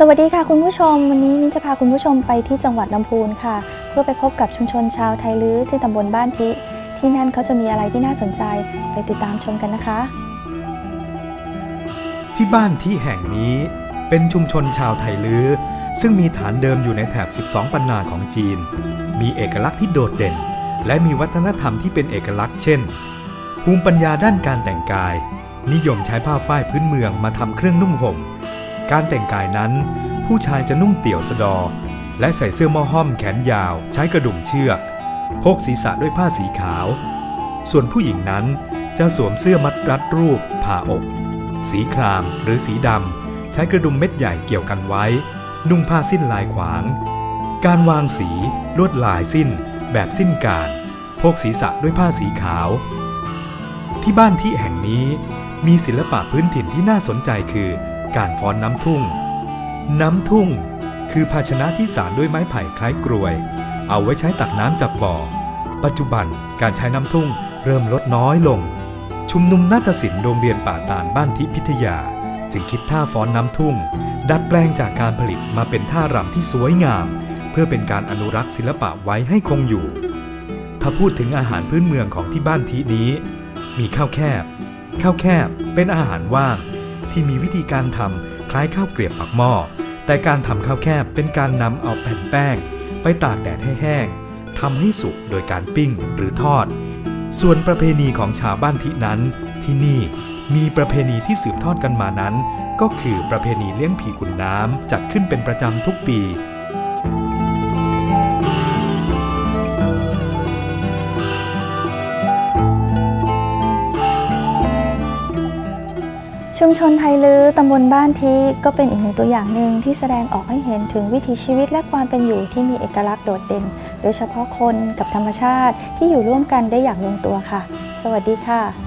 สวัสดีค่ะคุณผู้ชม วันนี้มิ้นจะพาคุณผู้ชมไปที่จังหวัดลำพูนค่ะ เพื่อไปพบกับชุมชนชาวไทยลื้อที่ตำบลบ้านทิ ที่นั่นเขาจะมีอะไรที่น่าสนใจไปติดตามชมกันนะคะ ที่บ้านที่แห่งนี้เป็นชุมชนชาวไทยลื้อซึ่งมีฐานเดิมอยู่ในแถบ 12 ปันนาของจีน มีเอกลักษณ์ที่โดดเด่น และมีวัฒนธรรมที่เป็นเอกลักษณ์เช่น ภูมิปัญญาด้านการแต่งกาย นิยมใช้ผ้าฝ้ายพื้นเมืองมาทำเครื่องนุ่งห่ม การแต่งกายนั้น ผู้ชายจะนุ่งเตี่ยวสะดอ และใส่เสื้อหม้อห้อมแขนยาว ใช้กระดุมเชือกพกศีรษะด้วยผ้าสีขาว ส่วนผู้หญิงนั้นจะสวมเสื้อมัดรัดรูปผ่าอก สีครามหรือสีดำใช้กระดุมเม็ดใหญ่เกี่ยวกันไว้ นุ่งผ้าสิ้นลายขวาง การวางสีลวดลายสิ้น แบบสิ้นการพกศีรษะด้วยผ้าสีขาว ที่บ้านที่แห่งนี้มีศิลปะพื้นถิ่นที่น่าสนใจคือ การฟ้อนน้ำทุ่ง น้ำทุ่ง คือภาชนะที่สานด้วยไม้ไผ่คล้ายกรวย เอาไว้ใช้ตักน้ำจากบ่อ ปัจจุบันการใช้น้ำทุ่งเริ่มลดน้อยลง ชุมนุมนาฏศิลป์โรงเรียนป่าตาลบ้านทิพิทยา จึงคิดท่าฟ้อนน้ำทุ่ง ดัดแปลงจากการผลิตมาเป็นท่ารำที่สวยงาม เพื่อเป็นการอนุรักษ์ศิลปะไว้ให้คงอยู่ ถ้าพูดถึงอาหารพื้นเมืองของที่บ้านทินี้ มีข้าวแคบ ข้าวแคบเป็นอาหารว่าง ที่มีวิธีการทำคล้ายข้าวเกรียบปักหม้อ แต่การทำข้าวแคบเป็นการนำเอาแผ่นแป้ง ไปตากแดดให้แห้งทำให้สุกโดยการปิ้งหรือทอด ส่วนประเพณีของชาวบ้านทินั้น ที่นี่มีประเพณีที่สืบทอดกันมานั้น ก็คือประเพณีเลี้ยงผีขุนน้ำจัดขึ้นเป็นประจำทุกปี ชุมชนไทยลื้อตำบลบ้านทีก็เป็นอีกหนึ่งตัวอย่างหนึ่งที่แสดงออกให้เห็นถึงวิถีชีวิตและความเป็นอยู่ที่มีเอกลักษณ์โดดเด่น โดยเฉพาะคนกับธรรมชาติที่อยู่ร่วมกันได้อย่างลงตัวค่ะ สวัสดีค่ะ